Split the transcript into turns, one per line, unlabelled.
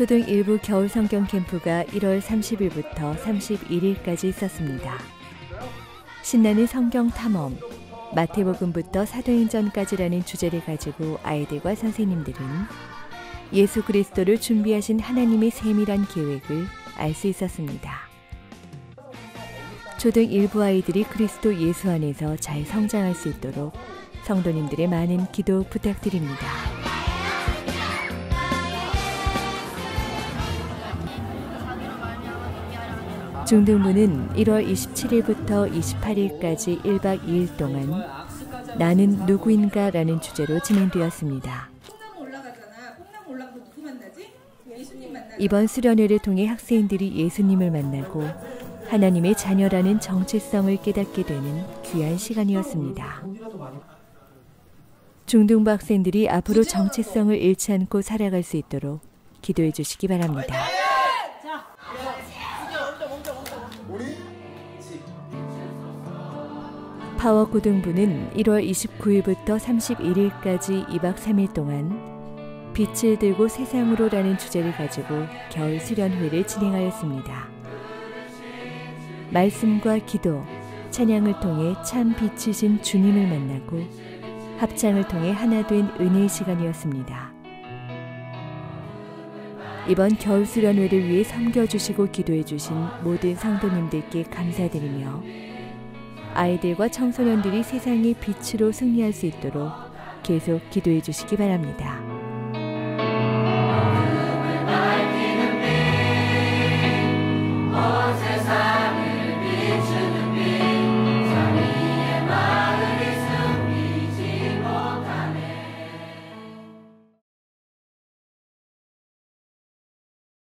초등 일부 겨울 성경 캠프가 1월 30일부터 31일까지 있었습니다. 신나는 성경 탐험, 마태복음부터 사도행전까지라는 주제를 가지고 아이들과 선생님들은 예수 그리스도를 준비하신 하나님의 세밀한 계획을 알 수 있었습니다. 초등 일부 아이들이 그리스도 예수 안에서 잘 성장할 수 있도록 성도님들의 많은 기도 부탁드립니다. 중등부는 1월 27일부터 28일까지 1박 2일 동안 나는 누구인가 라는 주제로 진행되었습니다. 이번 수련회를 통해 학생들이 예수님을 만나고 하나님의 자녀라는 정체성을 깨닫게 되는 귀한 시간이었습니다. 중등부 학생들이 앞으로 정체성을 잃지 않고 살아갈 수 있도록 기도해 주시기 바랍니다. 파워 고등부는 1월 29일부터 31일까지 2박 3일 동안 빛을 들고 세상으로라는 주제를 가지고 겨울 수련회를 진행하였습니다. 말씀과 기도, 찬양을 통해 참 빛이신 주님을 만나고 합창을 통해 하나 된 은혜의 시간이었습니다. 이번 겨울 수련회를 위해 섬겨주시고 기도해주신 모든 성도님들께 감사드리며 아이들과 청소년들이 세상의 빛으로 승리할 수 있도록 계속 기도해 주시기 바랍니다.